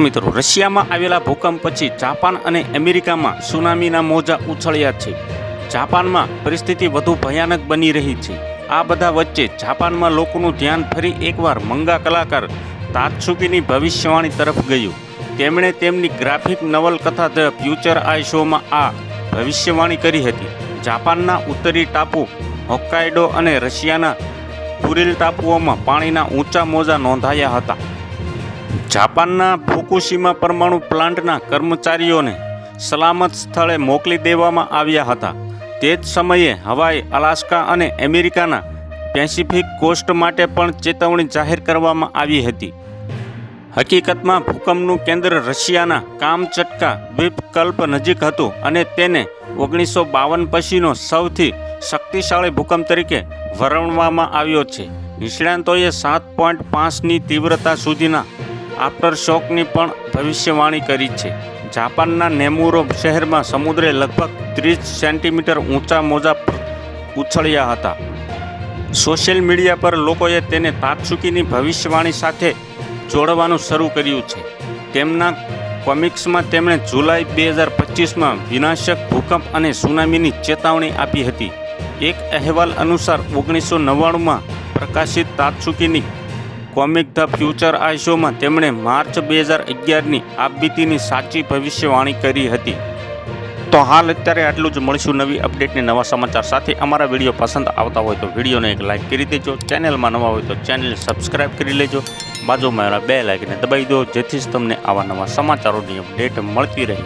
મિત્રો, રશિયામાં આવેલા ભૂકંપ પછી જાપાન અને અમેરિકામાં સુનામીના મોજા ઉછળ્યા છે. જાપાનમાં પરિસ્થિતિ વધુ ભયાનક બની રહી છે. આ બધા વચ્ચે જાપાનમાં લોકોનું ધ્યાન ફરી એકવાર મંગા કલાકાર તાત્સુકીની ભવિષ્યવાણી તરફ ગયું. તેમણે તેમની ગ્રાફિક નવલકથા ધ ફ્યુચર આઈ શોમાં આ ભવિષ્યવાણી કરી હતી. જાપાનના ઉત્તરી ટાપુ હોક્કાઇડો અને રશિયાના પુરીલ ટાપુઓમાં પાણીના ઊંચા મોજા નોંધાયા હતા. જાપાનના ફુકુશીમા પરમાણુ પ્લાન્ટના કર્મચારીઓને સલામત સ્થળે મોકલી દેવામાં આવ્યા હતા. તે જ સમયે હવાઈ, અલાસ્કા અને અમેરિકાના પેસિફિક કોસ્ટ માટે પણ ચેતવણી જાહેર કરવામાં આવી હતી. હકીકતમાં ભૂકંપનું કેન્દ્ર રશિયાના કામચટકા દ્વીપકલ્પ નજીક હતું અને તેને ઓગણીસો બાવન પછીનો સૌથી શક્તિશાળી ભૂકંપ તરીકે વર્ણવવામાં આવ્યો છે. નિષ્ણાંતોએ સાત પોઈન્ટ પાંચની તીવ્રતા સુધીના આફ્ટર શોકની પણ ભવિષ્યવાણી કરી છે. જાપાનના નેમુરો શહેરમાં સમુદ્રે લગભગ ત્રીસ સેન્ટીમીટર ઊંચા મોજા ઉછળ્યા હતા. સોશિયલ મીડિયા પર લોકોએ તેને તાત્સુકીની ભવિષ્યવાણી સાથે જોડવાનું શરૂ કર્યું છે. તેમના કોમિક્સમાં તેમણે જુલાઈ બે હજાર પચીસમાં વિનાશક ભૂકંપ અને સુનામીની ચેતવણી આપી હતી. એક અહેવાલ અનુસાર ઓગણીસો નવ્વાણુંમાં પ્રકાશિત તાત્સુકીની કોમિક ધ ફ્યુચર આ શોમાં તેમણે માર્ચ બે હજાર અગિયારની આપબીતીની સાચી ભવિષ્યવાણી કરી હતી. તો હાલ અત્યારે આટલું જ. મળીશું નવી અપડેટને નવા સમાચાર સાથે. અમારા વીડિયો પસંદ આવતા હોય તો વિડીયોને એક લાઇક કરી દેજો. ચેનલમાં નવા હોય તો ચેનલને સબસ્ક્રાઇબ કરી લેજો. બાજુમાં બે લાઇકને દબાવી દો. જેથી જ તમને આવા નવા સમાચારોની અપડેટ મળતી રહે.